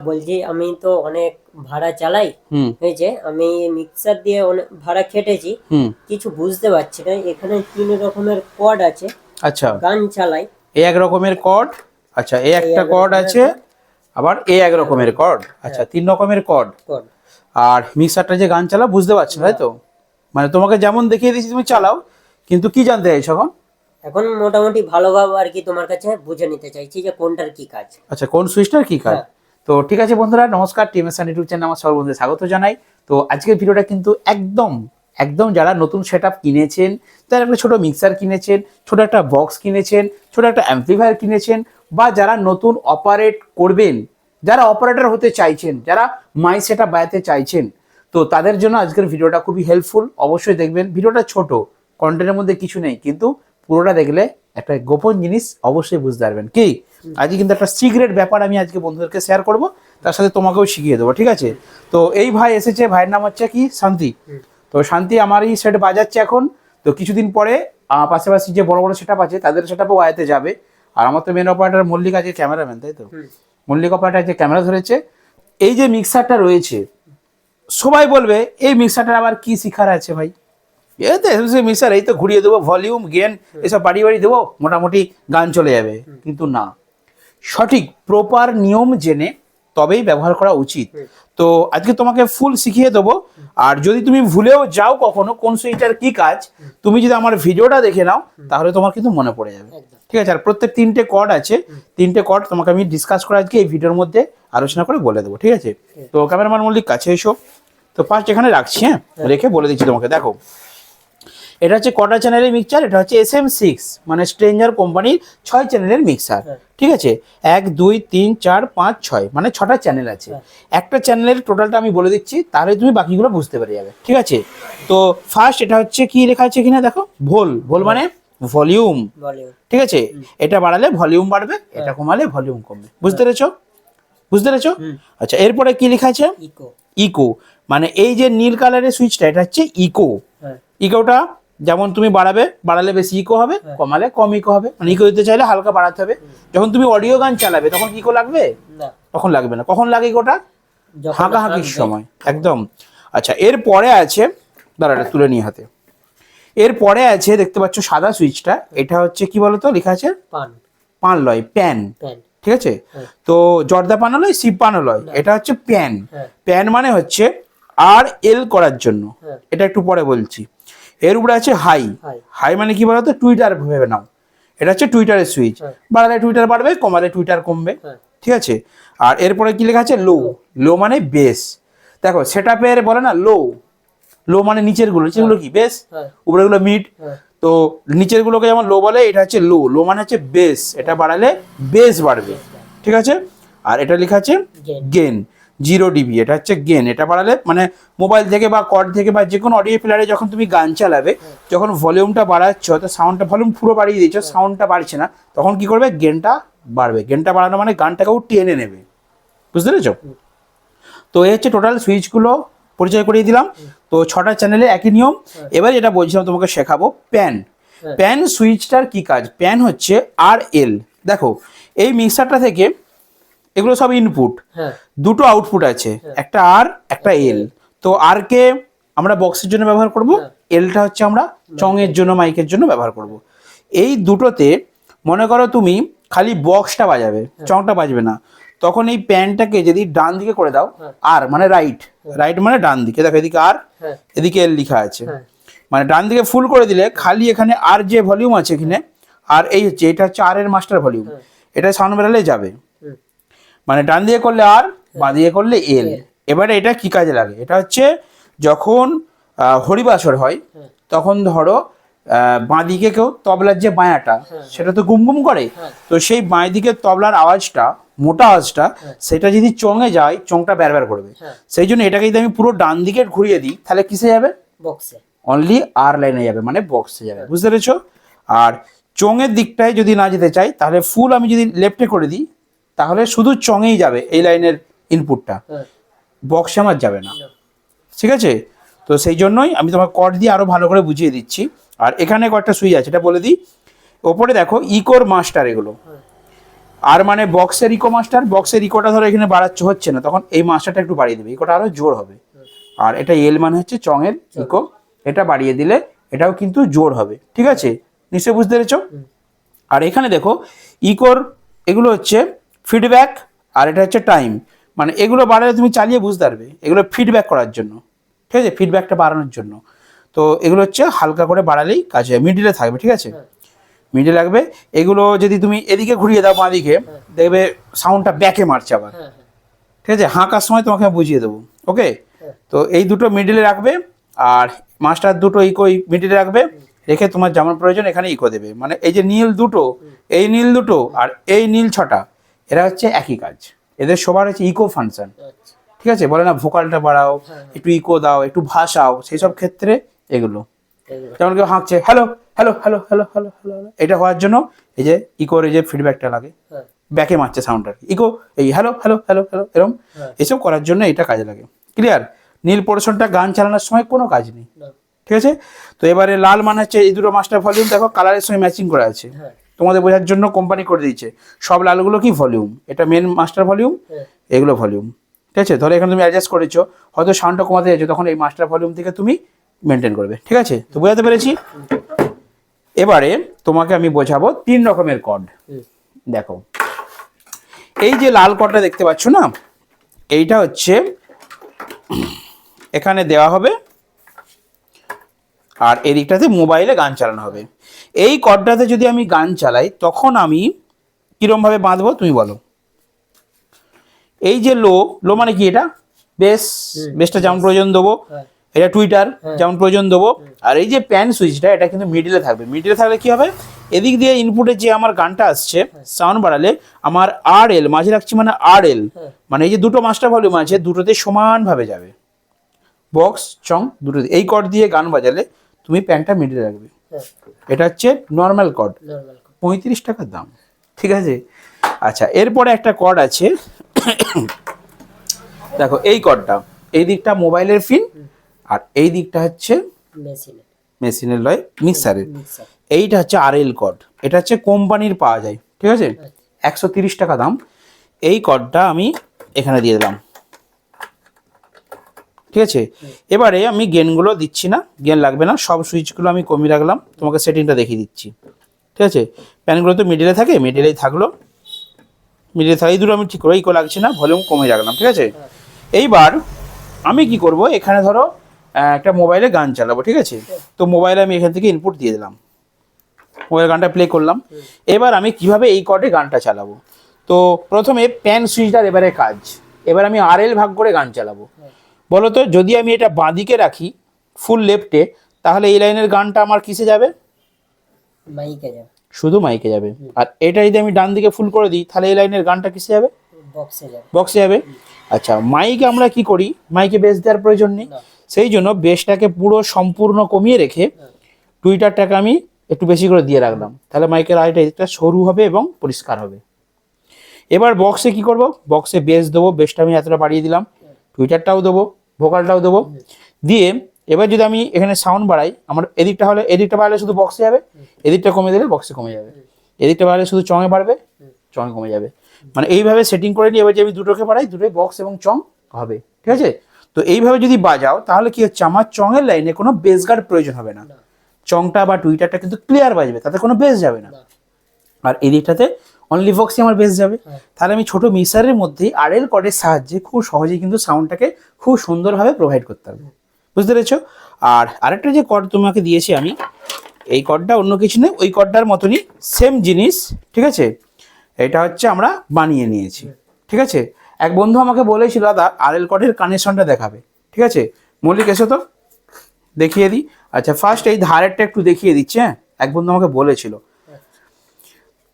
বলছি আমি তো অনেক ভাড়া চালাই। হয়েছে আমি মিক্সার দিয়ে অনেক ভাড়া খেটেছি। কিছু বুঝতে পারছি না এখানে তিন রকমের কর্ড আছে। আচ্ছা। গান চালাই। এক রকমের কর্ড আচ্ছা এ একটা এক কর্ড আছে আবার এ এক রকমের কর্ড আচ্ছা তিন রকমের কর্ড আর মিক্সারটা যে গান চালাও বুঝতে পারছ তাই তো? মানে তোমাকে যেমন দেখিয়ে দিয়েছি তুমি চালাও কিন্তু কি জানতে চাইছো এখন? এখন মোটামুটি ভালোভাবে আর কি তোমার কাছে বুঝে নিতে চাইছি যে কোনটার কি কাজ। আচ্ছা কোন সুইচটার কি কাজ? হ্যাঁ। তো ঠিক আছে বন্ধুরা, নমস্কার, টিএমএস ইউটিউব চ্যানেল আমার সকল বন্ধুদের স্বাগত জানাই। তো আজকের ভিডিওটা কিন্তু একদম একদম যারা নতুন সেট কিনেছেন, তারা একটা ছোটো মিক্সার কিনেছেন, ছোট একটা বক্স কিনেছেন, ছোট একটা অ্যাম্পলিফায়ার কিনেছেন, বা যারা নতুন অপারেট করবেন, যারা অপারেটর হতে চাইছেন, যারা মাই সেট বাজাতে চাইছেন, তো তাদের জন্য আজকের ভিডিওটা খুবই হেল্পফুল অবশ্যই দেখবেন, ভিডিওটা ছোট কন্টেন্টের মধ্যে কিছু নেই, কিন্তু পুরোটা দেখলে একটা গোপন জিনিস অবশ্যই বুঝতে পারবেন। কি? আজকে কিন্তু একটা সিক্রেট ব্যাপার আমি আজকে বন্ধুদেরকে শেয়ার করব তার সাথে তোমাকেও শিখিয়ে দেবো ঠিক আছে? তো এই ভাই এসেছে ভাইয়ের নাম হচ্ছে কি? শান্তি। তো শান্তি আমারই সেট বাজাচ্ছে এখন। তো কিছুদিন পরে পাশাপাশি যে বড় বড় সেট আছে তাদের সেট আপও আয়াতে যাবে। আর আমার তো মেন অপারেটার মল্লিক আছে ক্যামেরাম্যান তাই তো? মল্লিক অপারেটার যে ক্যামেরা ধরেছে এই যে মিক্সারটা রয়েছে সবাই বলবে এই মিক্সারটার আবার কি শিখার আছে ভাই? এতে মিক্সার এই তো ঘুরিয়ে দেবো ভলিউম গেন এসব বাড়ি বাড়ি দেবো মোটামুটি গান চলে যাবে। কিন্তু না। সঠিক প্রপার নিয়ম জেনে তবেই ব্যবহার করা উচিত। তো আজকে তোমাকে ফুল শিখিয়ে দেবো। আর যদি তুমি ভুলেও যাও কখনো কোন সুইচটার কি কাজ তুমি যদি আমার ভিডিওটা দেখে নাও তাহলে তোমার কিন্তু মনে পড়ে যাবে। ঠিক আছে? আর প্রত্যেক তিনটে কর্ড আছে। তিনটে কর্ড তোমাকে আমি ডিসকাস করে আজকে এই ভিডিওর মধ্যে আলোচনা করে বলে দেবো। ঠিক আছে? তো ক্যামেরাম্যান মল্লিক কাছে এসো। তো ফার্স্ট এখানে রাখছি হ্যাঁ। রেখে বলে দিচ্ছি তোমাকে। দেখো এটা হচ্ছে কটা চ্যানেলের মিক্সার এটা হচ্ছে এস এম সিক্স মানে স্ট্রেঞ্জার কোম্পানির ছয় চ্যানেলের মিক্সার হ্যাঁ। ঠিক আছে? এক দুই তিন চার পাঁচ ছয় মানে ছটা চ্যানেল আছে। হ্যাঁ। একটা চ্যানেলের টোটালটা আমি বলে দিচ্ছি তাহলে তুমি বাকিগুলো বুঝতে পেরে যাবে। ঠিক আছে? তো ফার্স্ট এটা হচ্ছে কি লেখা আছে কিনা দেখো? ভোল। ভোল মানে ভলিউম ঠিক আছে? এটা বাড়ালে ভলিউম বাড়বে এটা কমালে ভলিউম কমবে। বুঝতে পেরেছ? বুঝতে পেরেছ? আচ্ছা এরপরে কি লেখা আছে? ইকো ইকো মানে এই যে নীল কালারের সুইচটা এটা হচ্ছে ইকো হ্যাঁ। ইকোটা যেমন তুমি বাড়াবে বাড়ালে বেশি ইকো হবে হ্যাঁ। কমালে কম ইকো হবে। মানে ইকো দিতে চাইলে হালকা বাড়াতে হবে। যখন তুমি অডিও গান চালাবে তখন ইকো লাগবে? না। তখন লাগবে না। কখন লাগে ইকোটা হাঁকাহাঁকির সময়। একদম। আচ্ছা এরপরে আছে দাঁড়াটা তুলে নিয়ে হাতে। এরপরে আছে দেখতে পাচ্ছ সাদা সুইচটা। এটা হচ্ছে কি বলতো? লেখা আছে? পান। পান লয় প্যান। ঠিক আছে? হ্যাঁ। তো জর্দা পানা লয় শিব পানা লয়। এটা হচ্ছে প্যান। হ্যাঁ। প্যান মানে হচ্ছে আর এল করার জন্য। এটা একটু পরে বলছি। এর উপরে আছে হাই। হাই। মানে কি বলতো? টুইটার ভেবে নাও। এটা হচ্ছে টুইটারের সুইচ হ্যাঁ। বাড়ালে টুইটার বাড়বে কমালে টুইটার কমবে। হ্যাঁ। ঠিক আছে? আর এরপরে কি লেখা আছে? লো। লো। মানে বেস দেখো সেট আপের বলে না লো। লো মানে নিচেরগুলো নিচেরগুলো কি? বেস হ্যাঁ। উপরেরগুলো মিড হ্যাঁ। তো নিচের গুলোকে যেমন লো বলে এটা হচ্ছে লো। লো মানে হচ্ছে বেস এটা বাড়ালে বেস বাড়বে। ঠিক আছে? আর এটা লেখা আছে গেন জিরো ডিবি এটা হচ্ছে গেন এটা বাড়ালে মানে মোবাইল থেকে বা কর্ড থেকে বা যে কোনো অডিও প্লেয়ারে যখন তুমি গান চালাবে যখন ভলিউমটা বাড়াচ্ছ তো সাউন্ডটা ভলিউম পুরো বাড়িয়ে দিচ্ছ সাউন্ডটা বাড়ছে না তখন কি করবে? গেনটা বাড়বে। গেনটা বাড়ানো মানে গানটাকেও টেনে নেবে। বুঝতে পেরেছ? তো এই হচ্ছে টোটাল সুইচগুলো পরিচয় করিয়ে দিলাম। তো ছটা চ্যানেলে একই নিয়ম। এবার যেটা বলছিলাম তোমাকে শেখাবো প্যান হ্যাঁ। প্যান সুইচটার কি কাজ? প্যান হচ্ছে আর এল দেখো এই মিক্সারটা থেকে এগুলো সব ইনপুট হ্যাঁ। দুটো আউটপুট আছে একটা আর একটা এল তো আর কে আমরা বক্সের জন্য ব্যবহার করব হ্যাঁ। এলটা হচ্ছে আমরা চঙের জন্য মাইকের জন্য ব্যবহার করব। এই দুটোতে মনে করো তুমি খালি বক্সটা বাজাবে হ্যাঁ। চংটা বাজবে না। তখন এই প্যানটাকে যদি ডান দিকে করে দাও হ্যাঁ। আর মানে রাইট রাইট মানে ডান দিকে। দেখো এদিকে আর হ্যাঁ। এদিকে এল লিখা আছে। হ্যাঁ। মানে ডান দিকে ফুল করে দিলে খালি এখানে আর যে ভলিউম আছে এখানে আর এই হচ্ছে এটা হচ্ছে আর এর মাস্টার ভলিউম হ্যাঁ। এটা সাউন্ড বেরালে যাবে। মানে ডান দিয়ে করলে আর বাঁ দিয়ে করলে এল এবারে এটা কি কাজে লাগে? এটা হচ্ছে যখন হরিবাসর হয় হ্যাঁ। তখন ধরো বাঁ দিকে কেউ তবলার যে বায়াটা সেটা তো গুমগুম করে। হ্যাঁ। তো সেই বাঁ দিকে তবলার আওয়াজটা মোটা আওয়াজটা সেটা যদি চঙে যায় চংটা ব্যার করবে। হ্যাঁ। সেই জন্য এটাকে যদি আমি পুরো ডান দিকে ঘুরিয়ে দিই তাহলে কিসে যাবে? বক্সে অনলি আর লাইনে যাবে মানে বক্সে যাবে। বুঝতে পেরেছ? আর চঙের দিকটায় যদি না যেতে চাই তাহলে ফুল আমি যদি লেফটে করে দিই তাহলে শুধু চঙেই যাবে এই লাইনের ইনপুটটা হ্যাঁ। বক্সে আমার যাবে না। ঠিক আছে? তো সেই জন্যই আমি তোমার কর্ড দিয়ে আরও ভালো করে বুঝিয়ে দিচ্ছি। আর এখানে কয়েকটা সুইচ আছে এটা বলে দিই। ওপরে দেখো ইকোর মাস্টার এগুলো। হ্যাঁ। আর মানে বক্সের ইকো মাস্টার বক্সের ইকোটা ধরো এখানে বাড়াচ্ছে হচ্ছে না। তখন এই মাস্টারটা একটু বাড়িয়ে দেবে। ইকোটা আরও জোর হবে। আর এটা এল মানে হচ্ছে চঙের ইকো এটা বাড়িয়ে দিলে এটাও কিন্তু জোর হবে। ঠিক আছে? নিশ্চয়ই বুঝতে পেরেছ? আর এখানে দেখো ইকোর এগুলো হচ্ছে ফিডব্যাক আর এটা হচ্ছে টাইম মানে এগুলো বাড়ালে তুমি চালিয়ে বুঝতে পারবে। এগুলো ফিডব্যাক করার জন্য। ঠিক আছে? ফিডব্যাকটা বাড়ানোর জন্য। তো এগুলো হচ্ছে হালকা করে বাড়ালেই কাজ হয়। মিডিলে থাকবে ঠিক আছে? মিডিলে লাগবে। এগুলো যদি তুমি এদিকে ঘুরিয়ে দাও বাঁদিকে দেখবে সাউন্ডটা ব্যাকে মারছে আবার। হ্যাঁ হ্যাঁ। ঠিক আছে? হাঁকার সময় তোমাকে আমি বুঝিয়ে দেবো। ওকে তো এই দুটো মিডিলে রাখবে আর মাস্টার দুটো ইকো মিডিলে রাখবে। রেখে তোমার যেমন প্রয়োজন এখানে ইকো দেবে। মানে এই যে নীল দুটো এই নীল দুটো আর এই নীল ছটা এরা হচ্ছে একই কাজ। এদের সবার হচ্ছে ইকো ফাংশন আচ্ছা। ঠিক আছে? বলে না ভোকালটা বাড়াও একটু ইকো দাও একটু ভাসাও সেই সব ক্ষেত্রে এগুলো। যেমন কেউ হাঁকছে hello hello hello hello hello hello এটা হওয়ার জন্য এই যে ইকোর এই যে ফিডব্যাকটা লাগে। হ্যাঁ। ব্যাকে মারছে সাউন্ডটা ইকো এই হ্যালো হ্যালো হ্যালো হ্যালো এরকম হ্যাঁ। এসব করার জন্য এটা কাজে লাগে। ক্লিয়ার নীল পোর্শনটা গান চালানোর সময় কোনো কাজ নেই। ঠিক আছে? তো এবারে লাল মানে হচ্ছে এই দুটো মাস্টার ভলিউম দেখো কালারের সঙ্গে ম্যাচিং করা আছে। হ্যাঁ। তোমাদের বোঝার জন্য কোম্পানি করে দিয়েছে। সব লালগুলো কি ভলিউম এটা মেন মাস্টার ভলিউম এগুলো ভলিউম ঠিক আছে? ধরো এখানে তুমি অ্যাডজাস্ট করেছ হয়তো সাউন্ডটা কমাতে যাচ্ছো তখন এই মাস্টার ভলিউম থেকে তুমি মেনটেন করবে। ঠিক আছে? তো বোঝাতে পেরেছি? এবারে তোমাকে আমি বোঝাবো তিন রকমের কর্ড দেখো। এই যে লাল কর্ডটা দেখতে পাচ্ছ না? এইটা হচ্ছে এখানে দেওয়া হবে আর এদিকটাতে মোবাইলে গান চালানো হবে। এই কর্ডটাতে যদি আমি গান চালাই তখন আমি কিরমভাবে বাঁধবো তুমি বলো। এই যে লো লো মানে কি এটা? বেস বেসটা যেমন প্রয়োজন দেবো। হ্যাঁ। এটা টুইটার যেমন প্রয়োজন দেবো। আর এই যে প্যান সুইচটা এটা কিন্তু মিডিলে থাকবে। মিডিলে থাকলে কি হবে? এদিক দিয়ে ইনপুটে যে আমার গানটা আসছে সাউন্ড বাড়ালে আমার আর এল মাঝে রাখছি মানে আর এল হ্যাঁ। মানে এই যে দুটো মাস্টার ভলিউম আছে দুটোতে সমানভাবে যাবে। বক্স চং দুটোতে। এই কর্ড দিয়ে গান বাজালে তুমি প্যান্টটা মিডিলে রাখবে। হ্যাঁ। এটা হচ্ছে নর্মাল কর্ড পঁয়ত্রিশ টাকার দাম। ঠিক আছে? আচ্ছা এরপরে একটা কর্ড আছে। দেখো এই কর্ডটা এই দিকটা মোবাইলের ফিন আর এই দিকটা হচ্ছে মেশিনের। লয় মিক্সারের। এইটা হচ্ছে আর এল কর্ড এটা হচ্ছে কোম্পানির পাওয়া যায়। ঠিক আছে? একশো তিরিশ টাকা দাম। এই কর্ডটা আমি এখানে দিয়ে দিলাম। ঠিক আছে? এবারে আমি গেনগুলো দিচ্ছি না গেন লাগবে না, সব সুইচগুলো আমি কমিয়ে রাখলাম, তোমাকে সেটিংটা দেখিয়ে দিচ্ছি। ঠিক আছে? প্যানগুলো তো মিডিলে থাকে মিডিলেই থাকল। মিডিলে থাকে দুটো আমি ঠিক করে ইকো লাগছে না ভলিউম কমিয়ে রাখলাম, ঠিক আছে? এইবার আমি কি করব? এখানে ধরো একটা মোবাইলে গান চালাবো, ঠিক আছে? তো মোবাইলে আমি এখান থেকে ইনপুট দিয়ে দিলাম। মোবাইল গানটা প্লে করলাম। এবার আমি কীভাবে এই কটে গানটা চালাবো? তো প্রথমে প্যান সুইচটার এবারে কাজ। এবার আমি আরএল ভাগ করে গান চালাবো। বলো তো যদি আমি এটা বাঁদিকে রাখি ফুল লেফটে তাহলে এই লাইনের গানটা আমার কিসে যাবে? মাইকে যাবে। শুধু মাইকে যাবে। আর এটা যদি আমি ডান দিকে ফুল করে দিই তাহলে এই লাইনের গানটা কিসে যাবে? বক্সে যাবে। বক্সে যাবে? আচ্ছা মাইকে আমরা কি করি? মাইকে বেস দেওয়ার প্রয়োজন নেই। সেই জন্য বেসটাকে পুরো সম্পূর্ণ কমিয়ে রেখে টুইটারটাকে আমি একটু বেশি করে দিয়ে রাখলাম। তাহলে মাইকের আইটা সরু হবে এবং পরিষ্কার হবে। এবার বক্সে কি করব? বক্সে বেস দেবো বেসটা আমি এতটা বাড়িয়ে দিলাম। টুইটারটাও দেবো। ভোকালটাও দেবো। দিয়ে এবার যদি আমি এখানে সাউন্ড বাড়াই আমার এদিকটা হলে এদিকটা বাড়ালে শুধু বক্সে যাবে এদিকটা কমে দিলে বক্সে কমে যাবে। এদিকটা বাড়ালে শুধু চঙে বাড়বে চঙে কমে যাবে। মানে এইভাবে সেটিং করে নিয়ে এবার যে আমি দুটোকে বাড়াই দুটোই বক্স এবং চং হবে ঠিক আছে? তো এইভাবে যদি বাজাও তাহলে কি হচ্ছে আমার চঙের লাইনে কোনো বেস গার্ড প্রয়োজন হবে না। চংটা বা টুইটারটা কিন্তু ক্লিয়ার বাজবে তাতে কোনো বেস যাবে না। আর এই দিকটাতে অনলি বক্সই আমার বেস যাবে। হ্যাঁ। তাহলে আমি ছোট মিক্সারের মধ্যেই আরএল কর্ডের সাহায্যে খুব সহজেই কিন্তু সাউন্ডটাকে খুব সুন্দরভাবে প্রোভাইড করতে পারব। বুঝতে পেরেছ? আর আরেকটা যে কর্ড তোমাকে দিয়েছি আমি এই কর্ডটা অন্য কিছু নেই ওই কর্ডটার মতনই সেম জিনিস ঠিক আছে? এটা হচ্ছে আমরা বানিয়ে নিয়েছি ঠিক আছে? এক বন্ধু আমাকে বলেছিল দাদা আরএল কর্ডের কানেকশনটা দেখাবে। ঠিক আছে? মল্লিক এসো তো দেখিয়ে দিই। আচ্ছা ফার্স্ট এই ধারেরটা একটু দেখিয়ে দিচ্ছি হ্যাঁ? এক বন্ধু আমাকে বলেছিল।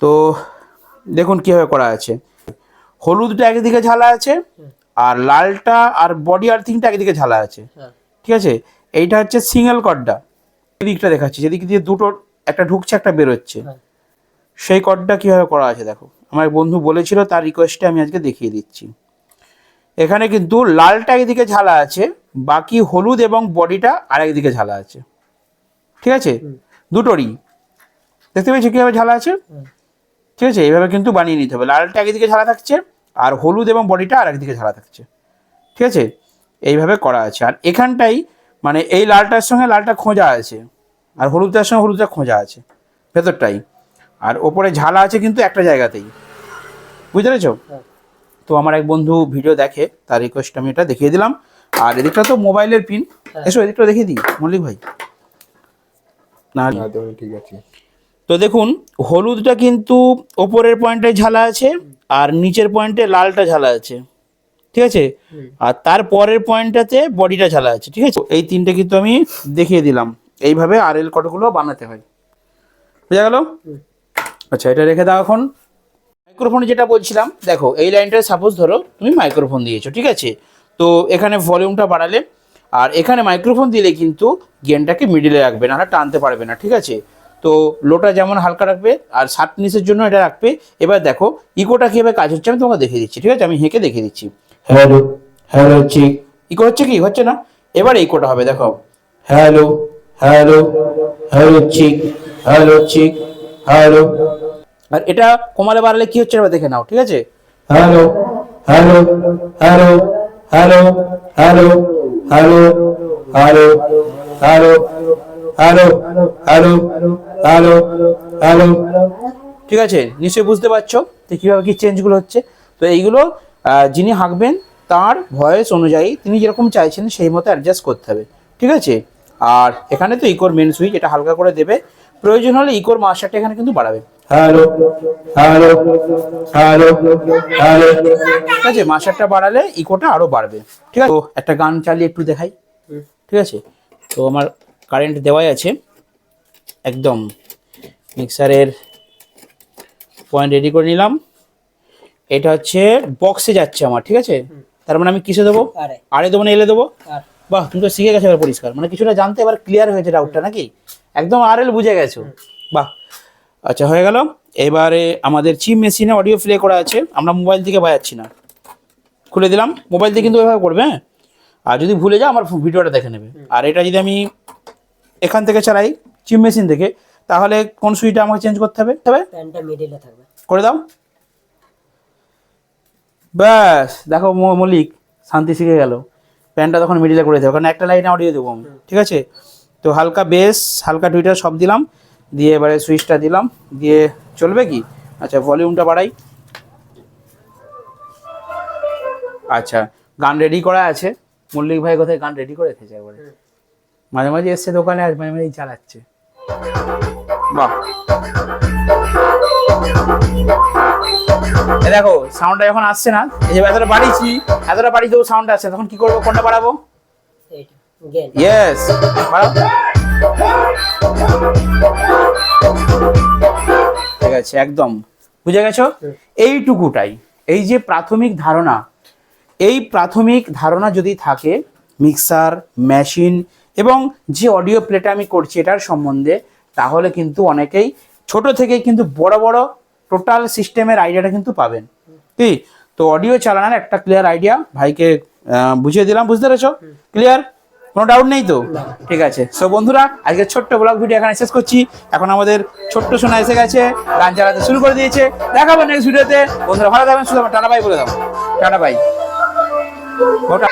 তো দেখুন কীভাবে করা আছে। হলুদটা একদিকে ঝালা আছে আর লালটা আর বডি আর্থিংটা একদিকে ঝালা আছে। হ্যাঁ। ঠিক আছে? এইটা হচ্ছে সিঙ্গেল কর্ডটা এদিকটা দেখাচ্ছি যেদিক দিয়ে দুটো একটা ঢুকছে একটা বেরোচ্ছে। হ্যাঁ। সেই কর্ডটা কীভাবে করা আছে দেখো। আমার বন্ধু বলেছিল তার রিকোয়েস্টে আমি আজকে দেখিয়ে দিচ্ছি। এখানে কিন্তু লালটা একদিকে ঝালা আছে বাকি হলুদ এবং বডিটা আরেকদিকে ঝালা আছে। ঠিক আছে? দুটোরই। দেখতে পেয়েছ কীভাবে ঝালা আছে। ঠিক আছে? এইভাবে কিন্তু বানিয়ে নিতে হবে। লালটা একদিকে ঝালা থাকছে আর হলুদ এবং বডিটা আর একদিকে ঝালা থাকছে। ঠিক আছে? এইভাবে করা আছে। আর এখানটাই মানে এই লালটার সঙ্গে লালটা খোঁজা আছে আর হলুদটার সঙ্গে হলুদটা খোঁজা আছে ভেতরটাই। আর ওপরে ঝালা আছে কিন্তু একটা জায়গাতেই। বুঝতে পেরেছ? হ্যাঁ। তো আমার এক বন্ধু ভিডিও দেখে তার রিকোয়েস্ট আমি এটা দেখিয়ে দিলাম। আর এদিকটা তো মোবাইলের পিন হ্যাঁ। এসো এদিকটা দেখিয়ে দিই। মল্লিক ভাই। না ঠিক আছে। তো দেখুন হলুদটা কিন্তু ওপরের পয়েন্টে ঝালা আছে আর নিচের পয়েন্টে লালটা ঝালা আছে। ঠিক আছে? আর তার পরের পয়েন্টটাতে বডিটা ঝালা আছে ঠিক আছে? এই তিনটে কিন্তু আমি দেখিয়ে দিলাম। এইভাবে আর এল কটগুলো বানাতে হয়। বোঝা গেল? আচ্ছা এটা রেখে দাও এখন। মাইক্রোফোনে যেটা বলছিলাম দেখো এই লাইনটা সাপোজ ধরো তুমি মাইক্রোফোন দিয়েছ ঠিক আছে? তো এখানে ভলিউমটা বাড়ালে আর এখানে মাইক্রোফোন দিলে কিন্তু গেনটাকে মিডিলে রাখবে না টানতে পারবে না ঠিক আছে? তো লোটা যেমন হালকা রাখবে আর নিচের জন্য এটা রাখবে। এবার দেখো ইকোটা কীভাবে কাজ হচ্ছে আমি তোমাকে দেখিয়ে দিচ্ছি ঠিক আছে? আমি হেঁকে দেখিয়ে দিচ্ছি। হ্যালো হ্যালো হচ্ছে ইকো হচ্ছে কি? হচ্ছে না? এবার ইকোটা হবে দেখো। Hello hello hello check hello check hello আর এটা কমালে বাড়ালে কি হচ্ছে এবার দেখে নাও ঠিক আছে? Hello hello hello hello hello hello hello hello hello hello hello hello. ঠিক আছে নিশ্চয়ই বুঝতে পারছ তো কীভাবে কি চেঞ্জগুলো হচ্ছে। তো এইগুলো যিনি হাঁকবেন তার ভয়েস অনুযায়ী তিনি যেরকম চাইছেন সেই মতো অ্যাডজাস্ট করতে হবে। ঠিক আছে? আর এখানে তো ইকোর মেন সুইচ এটা হালকা করে দেবে। প্রয়োজন হলে ইকোর মাস্টারটা এখানে কিন্তু বাড়াবে। Hello hello hello hello. ঠিক আছে মাস্টারটা বাড়ালে ইকোটা আরও বাড়বে। ঠিক আছে? তো একটা গান চালিয়ে একটু দেখাই। ঠিক আছে? তো আমার কারেন্ট দেওয়াই আছে একদম মিক্সারের পয়েন্ট রেডি করে নিলাম। এটা হচ্ছে বক্সে যাচ্ছে আমার ঠিক আছে? তার মানে আমি কিসে দেবো? আরে। দেবো না এলে দেবো? বাহ তুমি তো শিখে গেছো এবার পরিষ্কার। মানে কিছুটা জানতে এবার ক্লিয়ার হয়েছে ডাউটটা নাকি? একদম আর এল বুঝে গেছো। বাহ। আচ্ছা হয়ে গেল। এবারে আমাদের চিপ মেশিনে অডিও প্লে করা আছে। আমরা মোবাইল থেকে বাজাচ্ছি না। খুলে দিলাম। মোবাইল দিয়ে কিন্তু এভাবে করবে হ্যাঁ? আর যদি ভুলে যাও আমার ভিডিওটা দেখে নেবে। আর এটা যদি আমি এখান থেকে চালাই চিপ মেশিন থেকে তাহলে কোন সুইচটা আমাকে চেঞ্জ করতে হবে? তবে মিডিলে থাকবে। করে দাও। ব্যাস দেখো ম- মল্লিক শান্তি শিখে গেল। প্যানটা তখন মিডিলে করে দেবো কারণ একটা লাইনে অডিও দেবো আমি ঠিক আছে? তো হালকা বেস হালকা টুইটার সব দিলাম দিয়ে এবারে সুইচটা দিলাম দিয়ে চলবে কি? আচ্ছা ভলিউমটা বাড়াই। আচ্ছা গান রেডি করা আছে। মল্লিক ভাই কোথায়? গান রেডি করে রেখেছে একবারে। মাঝে মাঝে এসছে দোকানে আজ মাঝে মাঝেই চালাচ্ছে। বাহ। এ দেখো সাউন্ডটা যখন আসছে না এই যে এতটা বাড়িয়েছি এতটা বাড়ি দেবো সাউন্ড আসছে তখন কি করব কোনটা বাড়াবো? ইয়েস ঠিক আছে একদম। বুঝে গেছো? এইটুকুটাই। এই যে প্রাথমিক ধারণা এই প্রাথমিক ধারণা যদি থাকে মিক্সার মেশিন এবং যে অডিও প্লেটা আমি করছি এটার সম্বন্ধে তাহলে কিন্তু অনেকেই ছোট থেকেই কিন্তু বড় বড় টোটাল সিস্টেমের আইডিয়াটা কিন্তু পাবেন। কি? তো অডিও চালানোর একটা ক্লিয়ার আইডিয়া ভাইকে বুঝিয়ে দিলাম বুঝতে পেরেছ? ক্লিয়ার কোনো ডাউট নেই তো? ঠিক আছে। সো বন্ধুরা আজকে ছোট্ট ব্লগ ভিডিও এখানে শেষ করছি। এখন আমাদের ছোট্ট সোনা এসে গেছে গান চালাতে শুরু করে দিয়েছে। দেখাবো নেক্সট ভিডিওতে বন্ধুরা ভালো থাকবেন শুধু টাটা বাই বলে দাও। টাটা বাই ওটা